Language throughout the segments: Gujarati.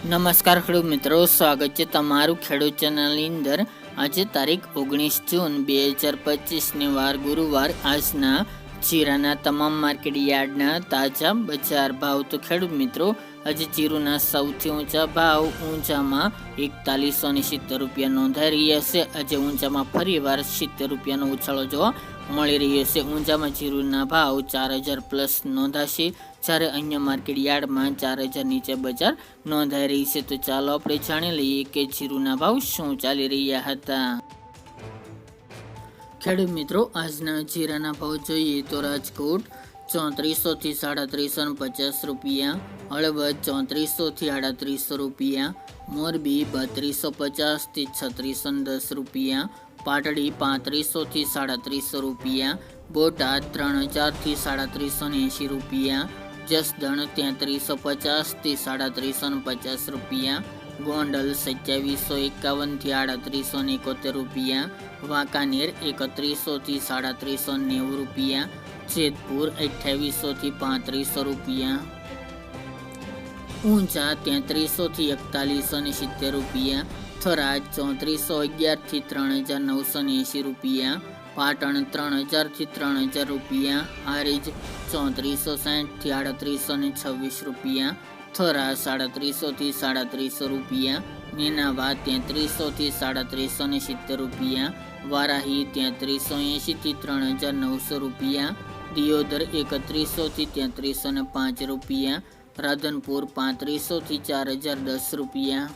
નમસ્કાર ખેડૂત મિત્રો, સ્વાગત છે તમારું ખેડૂત ચેનલની અંદર. આજે તારીખ ઓગણીસ જૂન બે હજાર પચીસને વાર ગુરુવાર આજના જીરાના તમામ માર્કેટ યાર્ડના તાજા બજાર ભાવ. તો ખેડૂત મિત્રો, આજે જીરુના સૌથી ઊંચા ભાવ ઊંચામાં એકતાલીસો ને સિત્તેર રૂપિયા નોંધાઈ રહ્યા છે. આજે ઊંચામાં ફરીવાર સિત્તેર રૂપિયાનો ઉછાળો જોવા મળી રહ્યો છે. ઊંઝામાં જીરુના ભાવ ચાર હજાર પ્લસ નોંધાશે. જ્યારે અન્ય માર્કેટ યાર્ડમાં ચાર હજાર નીચે બજાર નોંધાઈ રહી છે. તો ચાલો આપણે જાણી લઈએ કે જીરુના ભાવ શું ચાલી રહ્યા હતા. ખેડૂત મિત્રો, આજના જીરાના ભાવ જોઈએ તો રાજકોટ ચોત્રીસો થી સાડત્રીસો પચાસ રૂપિયા હળવદ ચોત્રીસો થી આડત્રીસો રૂપિયા, મોરબી બત્રીસો પચાસથી છત્રીસો દસ રૂપિયા પાટડી પાંત્રીસો થી સાડત્રીસો રૂપિયા બોટાદ ત્રણ હજારથી સાડત્રીસો એંશી રૂપિયા, જસદણ તેત્રીસો પચાસથી સાડત્રીસો પચાસ રૂપિયા, ગોંડલ સત્યાવીસો એકાવનથી આડત્રીસો એકોતેર રૂપિયા, વાંકાનેર એકત્રીસો થી સાડત્રીસો નેવું રૂપિયા, જેતપુર અઠ્યાવીસો થી પાંત્રીસો રૂપિયા. ઊંચા તેત્રીસો થી એકતાલીસો ને સિત્તેર રૂપિયા, થરાદ ચોત્રીસો અગિયારથી ત્રણ હજાર નવસો ને એંશી રૂપિયા, પાટણ ત્રણ હજારથી ત્રણ હજાર રૂપિયા, હારીજ ચોત્રીસો સાઠથી આડત્રીસો ને છવ્વીસ રૂપિયા થરા સાડત્રીસો થી સાડત્રીસો રૂપિયા, નેનાવા તેત્રીસો થી સાડત્રીસો ને સિત્તેર રૂપિયા, વારાહી તેત્રીસો એંશી થી ત્રણ હજાર નવસો રૂપિયા, દિયોદર એકત્રીસો થી તેત્રીસો ને પાંચ રૂપિયા રાધનપુર પાંત્રીસો થી ચાર હજાર દસ રૂપિયા.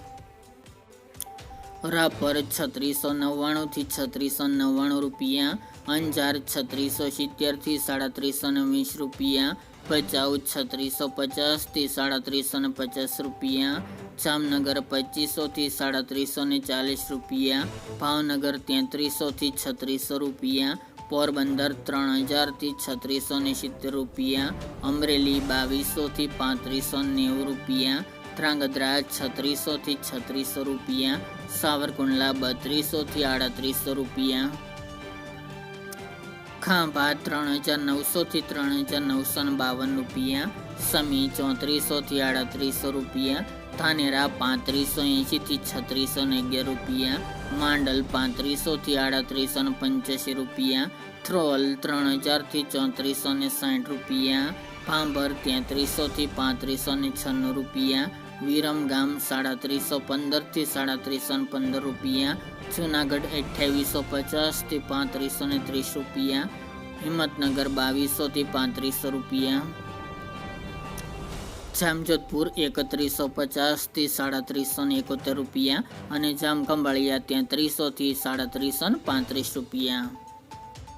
રાપર છત્રીસો નવ્વાણું થી છત્રીસો નવ્વાણું રૂપિયા. અંજાર છત્રીસો સિત્તેરથી સાડત્રીસો ને વીસ રૂપિયા. ભચાઉ છત્રીસો પચાસથી સાડત્રીસો ને પચાસ રૂપિયા. જામનગર પચીસો થી સાડત્રીસો ને ચાલીસ રૂપિયા. ભાવનગર તેત્રીસો થી છત્રીસો રૂપિયા. પોરબંદર ત્રણ હજારથી છત્રીસો ને સિત્તેર રૂપિયા, અમરેલી બાવીસોથી પાંત્રીસો નેવું રૂપિયા, ધ્રાંગધ્રા છત્રીસોથી છત્રીસો રૂપિયા, સાવરકુંડલા બત્રીસોથી આડત્રીસો રૂપિયા. ખાંભા ત્રણ હજાર નવસોથી ત્રણ હજાર નવસો બાવન રૂપિયા, સમી ચોત્રીસોથી આડત્રીસો રૂપિયા ધાનેરા પાંત્રીસો એંશીથી છત્રીસો ને અગિયાર રૂપિયા, માંડલ પાંત્રીસોથી આડત્રીસો ને પંચ્યાસી રૂપિયા, થ્રોલ ત્રણ હજારથી ચોત્રીસો ને સાઠ રૂપિયા, ભાંભર તેત્રીસોથી પાંત્રીસો ને છન્નું રૂપિયા, વિરમગામ સાડત્રીસો પંદરથી સાડત્રીસો ને પંદર રૂપિયા, જુનાગઢ અઠ્યાવીસો પચાસથી પાંત્રીસો ને ત્રીસ રૂપિયા, હિંમતનગર બાવીસોથી પાંત્રીસો રૂપિયા જામજોધપુર એકત્રીસો પચાસથી સાડત્રીસો ને એકોતેર રૂપિયા અને જામ જામખંભાળિયા સાડા સાડત્રીસો ને પાંત્રીસ રૂપિયા.